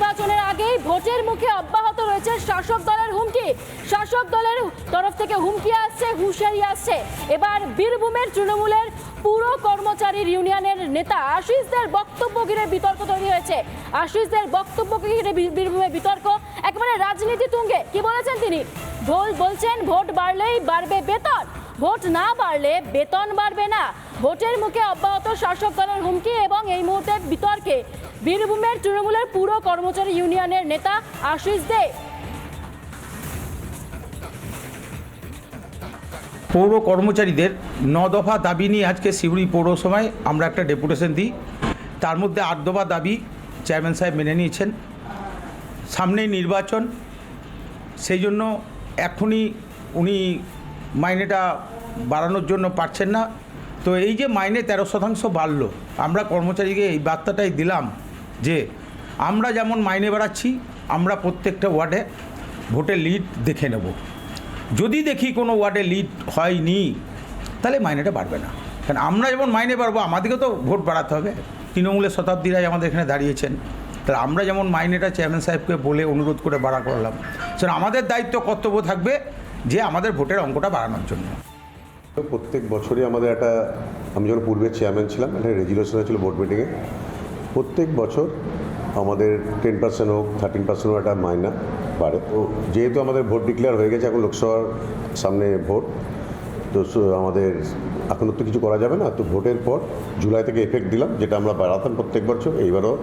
নির্বাচনের আগেই ভোটের মুখে অব্যাহত রয়েছে শাসক দলের হুমকি। শাসক দলের তরফ থেকে হুমকি আসছে, হুঁশিয়ারি আসছে। এবার বীরভূমের তৃণমূলের পুরো কর্মচারীর ইউনিয়নের নেতা আশিসদের বক্তব্য ঘিরে বিতর্ক তৈরি হয়েছে। আশিসদের বক্তব্য ঘিরে বীরভূমে বিতর্ক, একেবারে রাজনীতি তুঙ্গে। কি বলেছেন তিনি? বল- বলছেন, ভোট বাড়লেই বাড়বে বেতন। ভোট না বাড়লে বেতন বাড়বে না। ভোটের মুখে অব্যাহত শাসক দলের হুমকি এবং এই মুহূর্তে বিতর্কে বীরভূমের তৃণমূলের পুরো কর্মচারী ইউনিয়নের নেতা আশিস দে। পৌর কর্মচারীদের ন দফা দাবি নিয়ে আজকে সিউড়ি পৌরসভায় আমরা একটা ডেপুটেশন দিই। তার মধ্যে আট দফা দাবি চেয়ারম্যান সাহেব মেনে নিয়েছেন। সামনেই নির্বাচন। সেই জন্য এখনই উনি মাইনেটা বাড়ানোর জন্য পারছেন না। তো এই যে মাইনে তেরো শতাংশ বাড়লো, আমরা কর্মচারীকে এই বার্তাটাই দিলাম যে আমরা যেমন মাইনে বাড়াচ্ছি, আমরা প্রত্যেকটা ওয়ার্ডে ভোটের লিড দেখে নেব। যদি দেখি কোনো ওয়ার্ডে লিড হয়নি, তাহলে মাইনেটা বাড়বে না। কারণ আমরা যেমন মাইনে বাড়বো আমাদেরকে তো ভোট বাড়াতে হবে। তৃণমূলের শতাব্দীরাই আমাদের এখানে দাঁড়িয়েছেন। তাহলে আমরা যেমন মাইনেটা চেয়ারম্যান সাহেবকে বলে অনুরোধ করে বাড়া করলাম, সেটা আমাদের দায়িত্ব, কর্তব্য থাকবে যে আমাদের ভোটের অঙ্কটা বাড়ানোর জন্য। প্রত্যেক বছরই আমাদের একটা, আমি যখন পূর্বের চেয়ারম্যান ছিলাম, একটা রেজুলেশন হয়েছিল বোর্ড মিটিংয়ে প্রত্যেক বছর আমাদের টেন পার্সেন্ট হোক থার্টিন পার্সেন্ট হোক একটা মাইনা বাড়ে। তো যেহেতু আমাদের ভোট ডিক্লেয়ার হয়ে গেছে, এখন লোকসভার সামনে ভোট তো আমাদের এখনও তো কিছু করা যাবে না। তো ভোটের পর জুলাই থেকে এফেক্ট দিলাম, যেটা আমরা বাড়াতাম প্রত্যেক বছর, এইবারও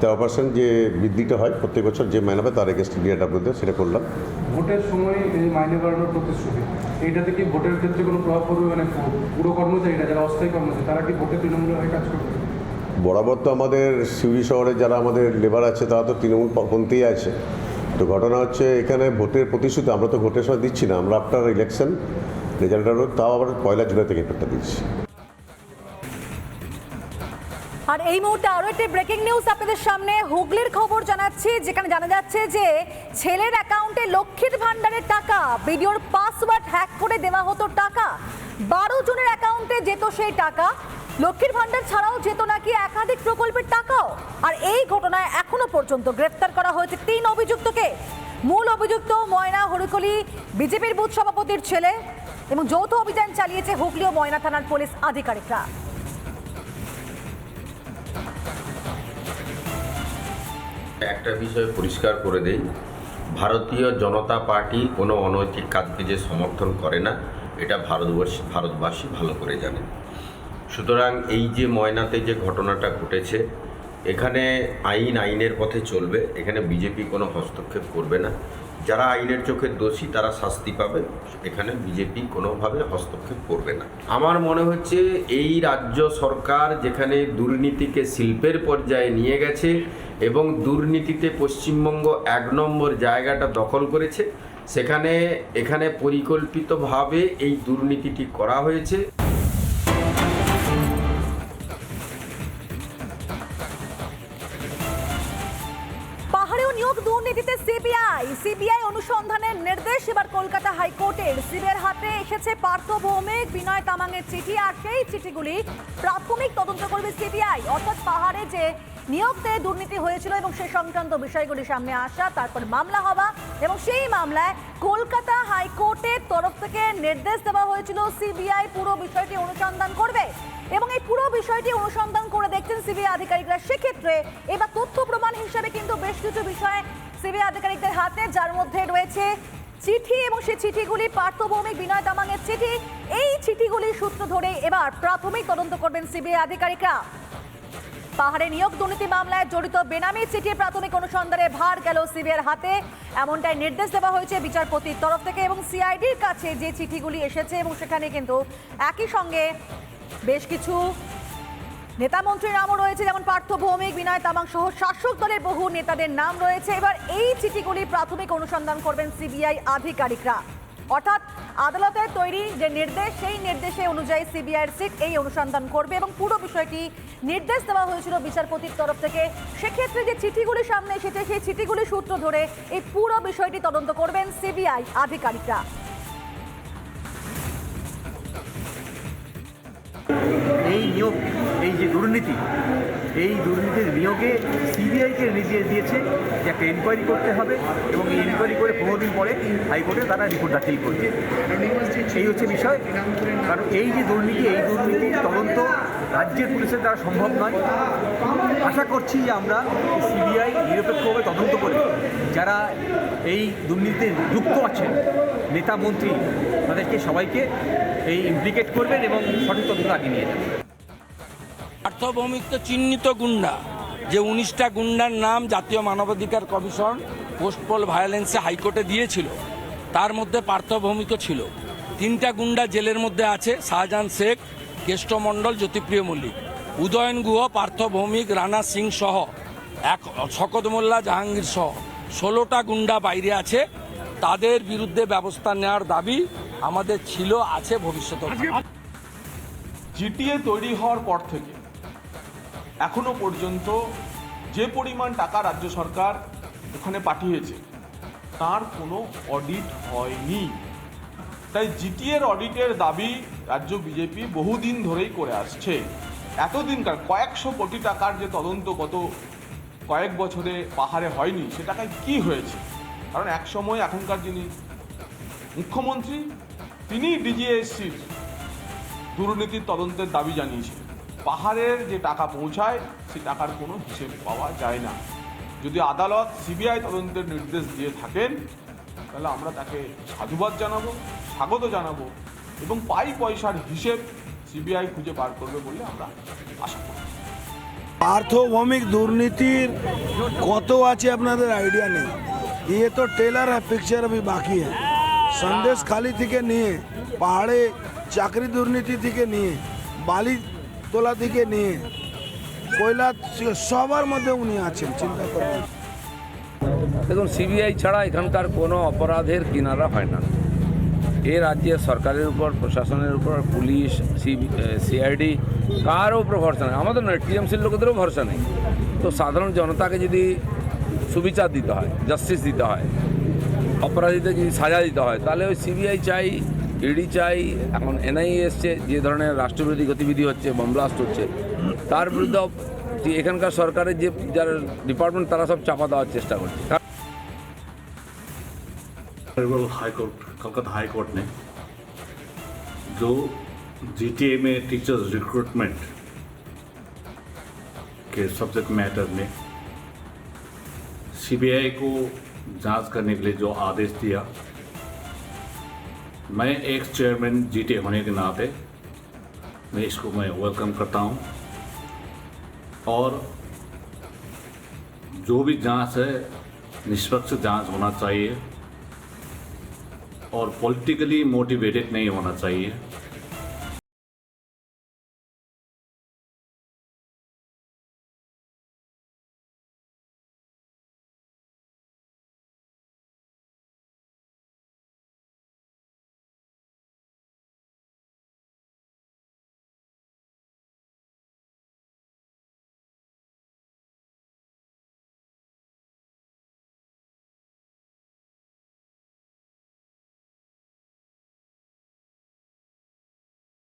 তেরো পার্সেন্ট যে বৃদ্ধিটা হয়, প্রত্যেক বছর যে মাইনা পায়, তার এগেস্ট ডিআরডাব্লিউতে সেটা করলাম। ভোটের সময় এই মাইনে বাড়ানোর প্রতিশ্রুতি? এইটাতে কি ভোটের ক্ষেত্রে কোনো প্রভাব পড়বে? মানে পুরো কর্মচারীরা যারা অস্থায়ী কর্মচারী, তারা কি ভোটে তৃণমূলের হয়ে কাজ করবে? বরাবর তো আমাদের সিউড়ি শহরে যারা আমাদের লেবার আছে, তারা তো তৃণমূল পন্থী আছে। তো ঘটনা হচ্ছে এখানে ভোটের প্রতিশ্রুতি, আমরা তো ভোটের সময় দিচ্ছি না, আমরা আফটার ইলেকশন রেজাল্টের তাও আবার পয়লা জুলাই থেকে পেপারটা দিচ্ছি। আর এই মুহূর্তে আরও একটি ব্রেকিং নিউজ আপনাদের সামনে। হুগলির খবর জানাচ্ছি, যেখানে জানা যাচ্ছে যে ছেলের অ্যাকাউন্টে লক্ষ্মীর ভান্ডারের টাকা, ভিডিওর পাসওয়ার্ড হ্যাক করে দেওয়া হতো টাকা। বারো জনের অ্যাকাউন্টে যেত সেই টাকা। লক্ষ্মীর ভান্ডার ছাড়াও যেত নাকি একাধিক প্রকল্পের টাকাও। আর এই ঘটনায় এখনও পর্যন্ত গ্রেফতার করা হয়েছে তিন অভিযুক্তকে। মূল অভিযুক্ত ময়না হরিকলি, বিজেপির বুথ সভাপতির ছেলে এবং যৌথ অভিযান চালিয়েছে হুগলি ও ময়না থানার পুলিশ আধিকারিকরা। একটা বিষয় পরিষ্কার করে দেই। ভারতীয় জনতা পার্টি কোনো অনৈতিক কাজকে যে সমর্থন করে না, এটা ভারতবর্ষ, ভারতবাসী ভালো করে জানে। সুতরাং এই যে ময়নাতে যে ঘটনাটা ঘটেছে, এখানে আইন আইনের পথে চলবে, এখানে বিজেপি কোনো হস্তক্ষেপ করবে না। যারা আইনের চোখে দোষী, তারা শাস্তি পাবে, এখানে বিজেপি কোনোভাবে হস্তক্ষেপ করবে না। আমার মনে হচ্ছে এই রাজ্য সরকার যেখানে দুর্নীতিকে শিল্পের পর্যায়ে নিয়ে গেছে এবং দুর্নীতিতে পশ্চিমবঙ্গ এক নম্বর জায়গাটা দখল করেছে। সেখানে, এখানে পরিকল্পিতভাবে এই দুর্নীতিটি করা হয়েছে। পাহাড়েও নিয়োগ দুর্নীতিতে সিবিআই। সিবিআই অনুসন্ধানের নির্দেশ এবার কলকাতা হাইকোর্টের। সিবিআইয়ের হাতে এসেছে পার্থ ভৌমিক, বিনয় তামাংয়ের চিঠি, আর সেই চিঠিগুলি প্রাথমিক তদন্ত করবে সিবিআই। অর্থাৎ পাহাড়ে যে নিয়োগতে দুর্নীতি হয়েছিল এবং সে সংক্রান্ত বিষয়গুলি সামনে আসা, তারপর মামলা হওয়া এবং সেই মামলায় কলকাতা হাইকোর্টের তরফ থেকে নির্দেশ দেওয়া হয়েছিল সিবিআই পুরো বিষয়টি অনুসন্ধান করবে এবং এই পুরো বিষয়টি অনুসন্ধান করে দেখছেন সিবিআই আধিকারিকরা। সেক্ষেত্রে এবার তথ্য প্রমাণ হিসাবে কিন্তু বেশ কিছু বিষয় সিবিআই আধিকারিকদের হাতে, যার মধ্যে রয়েছে চিঠি এবং সেই চিঠিগুলি পার্থভৌমিক বিনয় তামাংয়ের চিঠি। এই চিঠিগুলির সূত্র ধরে এবার প্রাথমিক তদন্ত করবেন সিবিআই আধিকারিকরা। পাহাড়ে নিয়োগ দুর্নীতি মামলায় জড়িত বেনামি চিঠির প্রাথমিক অনুসন্ধানে ভার গেল সিবিআইয়ের হাতে। এমনটাই নির্দেশ দেওয়া হয়েছে বিচারপতির তরফ থেকে এবং সিআইডির কাছে যে চিঠিগুলি এসেছে এবং সেখানে কিন্তু একই সঙ্গে বেশ কিছু নেতা মন্ত্রীর নামও রয়েছে, যেমন পার্থ ভৌমিক, বিনয় তামাং সহ শাসক দলের বহু নেতাদের নাম রয়েছে। এবার এই চিঠিগুলি প্রাথমিক অনুসন্ধান করবেন সিবিআই আধিকারিকরা। অর্থাৎ আদালতের তৈরি যে নির্দেশ, সেই নির্দেশে অনুযায়ী সিবিআইয়ের সিট এই অনুসন্ধান করবে এবং পুরো বিষয়টি নির্দেশ দেওয়া হয়েছিল বিচারপতির তরফ থেকে। সেক্ষেত্রে যে চিঠিগুলি সামনে এসেছে, সেই চিঠিগুলি সূত্র ধরে এই পুরো বিষয়টি তদন্ত করবেন সিবিআই আধিকারিকরা। এই নিয়োগ, এই যে দুর্নীতি এই দুর্নীতির নিয়োগে সিবিআইকে নির্দেশ দিয়েছে যে একটা এনকোয়ারি করতে হবে এবং এই এনকোয়ারি করে পনেরো দিন পরে হাইকোর্টে তারা রিপোর্ট দাখিল করবে। এই হচ্ছে বিষয়। কারণ এই যে দুর্নীতি, এই দুর্নীতির তদন্ত রাজ্যের পুলিশের দ্বারা সম্ভব নয়। আশা করছি যে আমরা সিবিআই নিরপেক্ষভাবে তদন্ত করে যারা এই দুর্নীতিতে যুক্ত আছেন, নেতা মন্ত্রী, তাদেরকে সবাইকে এই ইমপ্লিকেট করবেন এবং সঠিক তদন্ত আগিয়ে নিয়ে যাবেন। পার্থভৌমিক তো চিহ্নিত গুন্ডা, যে উনিশটা গুন্ডার নাম জাতীয় মানবাধিকার কমিশন পোস্টপল ভায়োলেন্সে হাইকোর্টে দিয়েছিল, তার মধ্যে পার্থভৌমিকও ছিল। তিনটা গুন্ডা জেলের মধ্যে আছে, শাহজাহান শেখ কেষ্টমণ্ডল জ্যোতিপ্রিয় মল্লিক। উদয়ন গুহ পার্থ ভৌমিক রানা সিং সহ, এক, শকত মোল্লা, জাহাঙ্গীর সহ। ষোলোটা গুন্ডা বাইরে আছে, তাদের বিরুদ্ধে ব্যবস্থা নেওয়ার দাবি আমাদের ছিল, আছে ভবিষ্যতে জিটিএ তৈরি হওয়ার পর থেকে এখনও পর্যন্ত যে পরিমাণ টাকা রাজ্য সরকার ওখানে পাঠিয়েছে, তার কোনো অডিট হয়নি। তাই জিটিএর অডিটের দাবি রাজ্য বিজেপি বহুদিন ধরেই করে আসছে। এতদিনকার কয়েকশো কোটি টাকার যে তদন্ত গত কয়েক বছরে পাহাড়ে হয়নি সে টাকায় কী হয়েছে? কারণ একসময় এখনকার যিনি মুখ্যমন্ত্রী তিনি ডিজিএসসির দুর্নীতির তদন্তের দাবি জানিয়েছিলেন। পাহাড়ের যে টাকা পৌঁছায়, সে টাকার কোনো হিসেব পাওয়া যায় না। যদি আদালত সিবিআই তদন্তের নির্দেশ দিয়ে থাকেন, তাহলে আমরা তাকে সাধুবাদ জানাব, স্বাগত জানাব, এবং পাই পয়সার হিসেব সিবিআই খুঁজে বার করবে বলে আমরা আশা করি। পার্থভৌমিক দুর্নীতির কত আছে আপনাদের আইডিয়া নেই? ইয়ে তো টেলার হ্যাঁ পিকচার আমি বাকি হ্যাঁ সন্দেশ খালি থেকে নিয়ে, পাহাড়ে চাকরি দুর্নীতি থেকে নিয়ে, বালি তোলা থেকে নিয়ে কয়লা সবার মধ্যে উনি আছেন, চিন্তা করবেন দেখুন সিবিআই ছাড়া এখানকার কোনো অপরাধের কিনারা হয় না। এ রাজ্যের সরকারের উপর, প্রশাসনের উপর, পুলিশ সিআইডি কারও উপর ভরসা নেই। আমাদের নয় টিএমসির লোকেদেরও ভরসা নেই। তো সাধারণ জনতাকে যদি সুবিচার দিতে হয়, জাস্টিস দিতে হয়, অপরাধীদের যদি সাজা দিতে হয়, তাহলে ওই সিবিআই চাই ইডি চাই এখন এনআইএ এসছে যে ধরনের রাষ্ট্রবিরোধী গতিবিধি হচ্ছে বমব্লাস্ট হচ্ছে তার বিরুদ্ধে যে এখানকার সরকারের যে যারা ডিপার্টমেন্ট তারা সব চাপা দেওয়ার চেষ্টা করছে honourable High Court Calcutta High Court ने जो जीटीए में टीचर्स रिक्रूटमेंट के सब्जेक्ट मैटर में सीबीआई को जांच करने के लिए जो आदेश दिया मैं एक चेयरमैन जीते होने के नाते मैं इसको मैं वेलकम करता हूँ। और जो भी जाँच है, निष्पक्ष जाँच होना चाहिए और पॉलिटिकली मोटिवेटेड नहीं होना चाहिए।